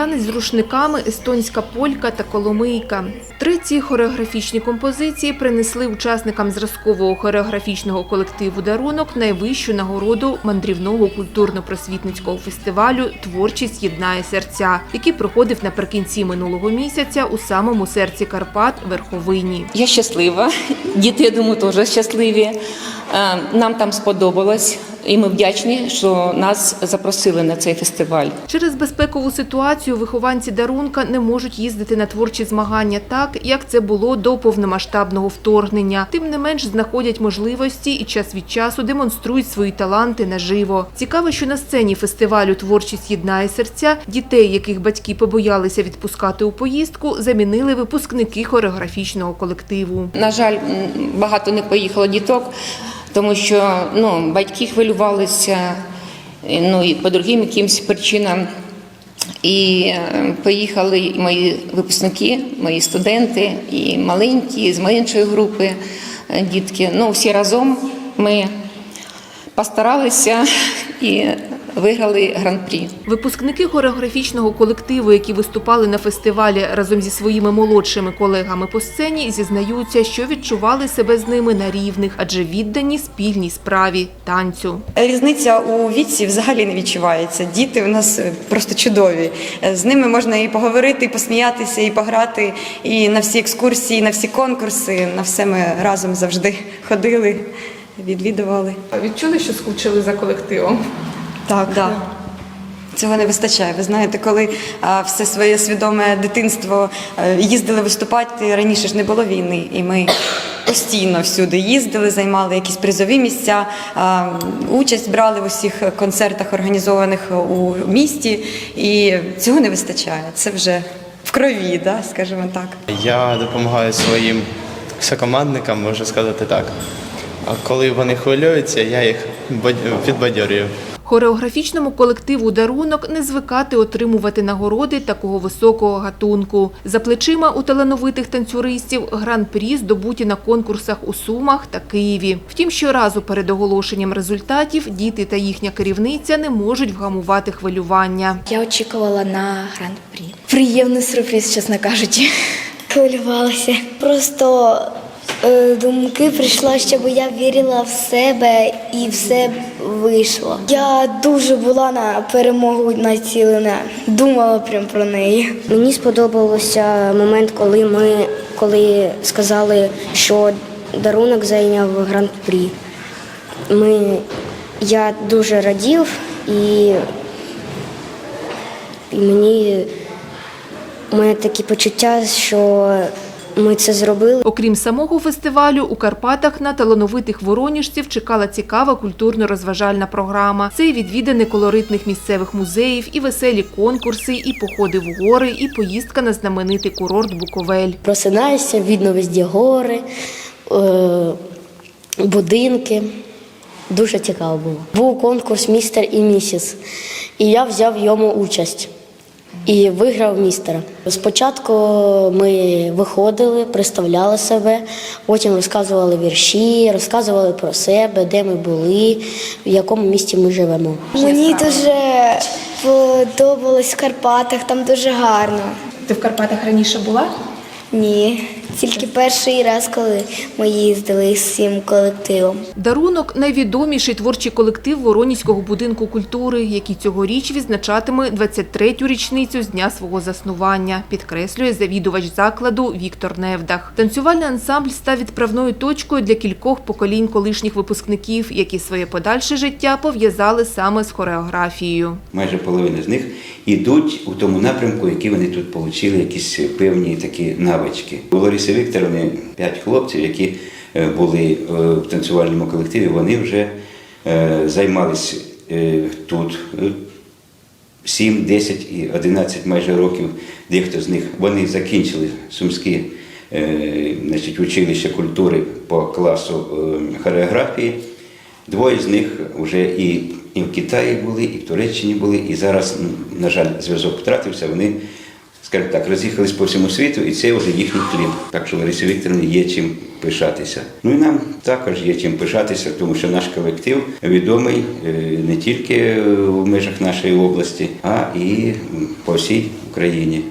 танець з рушниками, естонська полька та коломийка. Три ці хореографічні композиції принесли учасникам зразкового хореографічного колективу «Дарунок» найвищу нагороду мандрівного культурно-просвітницького фестивалю «Творчість єднає серця», який проходив наприкінці минулого місяця у самому серці Карпат Верховині. Я щаслива, діти, я думаю, теж щасливі. Е, Нам там сподобалось, і ми вдячні, що нас запросили на цей фестиваль. Через безпекову ситуацію вихованці дарунка не можуть їздити на творчі змагання так, як це було до повномасштабного вторгнення. Тим не менш знаходять можливості і час від часу демонструють свої таланти наживо. Цікаво, що на сцені фестивалю Творчість єднає серця дітей, яких батьки побоялися відпускати у поїздку, замінили випускники хореографічного колективу. На жаль, багато не поїхало діток, тому що ну, батьки хвилювалися, ну і по другим якимось причинам. І е, поїхали і мої випускники, мої студенти, і маленькі, з меншої групи е, дітки. Ну, всі разом ми постаралися і виграли гран-прі. Випускники хореографічного колективу, які виступали на фестивалі разом зі своїми молодшими колегами по сцені, зізнаються, що відчували себе з ними на рівних, адже віддані спільній справі танцю. Різниця у віці взагалі не відчувається. Діти у нас е, просто чудові. Е, З ними можна і поговорити, і посміятися, і пограти, і на всі екскурсії, на всі конкурси. На все ми разом завжди ходили, відвідували. Відчули, що скучили за колективом? Так, да. Цього не вистачає. Ви знаєте, коли а, все своє свідоме дитинство е, їздили виступати, раніше ж не було війни, і ми постійно всюди їздили, займали якісь призові місця, а, участь брали в усіх концертах, організованих у місті, і цього не вистачає. Це вже в крові, да, скажімо так. Я допомагаю своїм сокомандникам, можу сказати так. А коли вони хвилюються, я їх бадь- підбадьорюю. Хореографічному колективу дарунок не звикати отримувати нагороди такого високого гатунку. За плечима у талановитих танцюристів гран-прі здобуті на конкурсах у Сумах та Києві. Втім, щоразу перед оголошенням результатів діти та їхня керівниця не можуть вгамувати хвилювання. Я очікувала на гран-прі. Приємний сюрприз, чесно кажучи. Хвилювалася. Просто е, думки прийшла, щоб я вірила в себе і все вийшло. Я дуже була на перемогу націлена, думала прям про неї. Мені сподобався момент, коли ми коли сказали, що дарунок зайняв гран-прі. Ми, я дуже радів і, і мені у мене такі почуття, що ми це зробили. Окрім самого фестивалю, у Карпатах на талановитих воронежців чекала цікава культурно-розважальна програма. Це і відвідини колоритних місцевих музеїв, і веселі конкурси, і походи в гори, і поїздка на знаменитий курорт Буковель. Просинаєшся, видно везде гори, е, будинки. Дуже цікаво було. Був конкурс містер і місіс, і я взяв йому участь і виграв містера. Спочатку ми виходили, представляли себе, потім розказували вірші, розказували про себе, де ми були, в якому місті ми живемо. Мені дуже подобалось в Карпатах, там дуже гарно. Ти в Карпатах раніше була? Ні, тільки перший раз, коли ми їздили з цим колективом. Дарунок найвідоміший творчий колектив Воронізького будинку культури, який цьогоріч відзначатиме 23-ю річницю з дня свого заснування, підкреслює завідувач закладу Віктор Невдах. Танцювальний ансамбль став відправною точкою для кількох поколінь колишніх випускників, які своє подальше життя пов'язали саме з хореографією. майже половина з них йдуть у тому напрямку, який вони тут отримали, якісь певні такі навички. У Лариси Вікторовни п'ять хлопців, які е, були е, в танцювальному колективі, вони вже е, займалися тут. е, 7, 10 і 11 майже років, дехто з них вони закінчили сумські значить, училища культури по класу хореографії. Двоє з них вже і, і в Китаї були, і в Туреччині були, і зараз, на жаль, зв'язок втратився. Вони скажімо так, роз'їхались по всьому світу, і це вже їхній хліб. Так що Ларисі Вікторівні є чим пишатися. Ну і нам також є чим пишатися, тому що наш колектив відомий е, не тільки в межах нашої області, а і по всій Україні.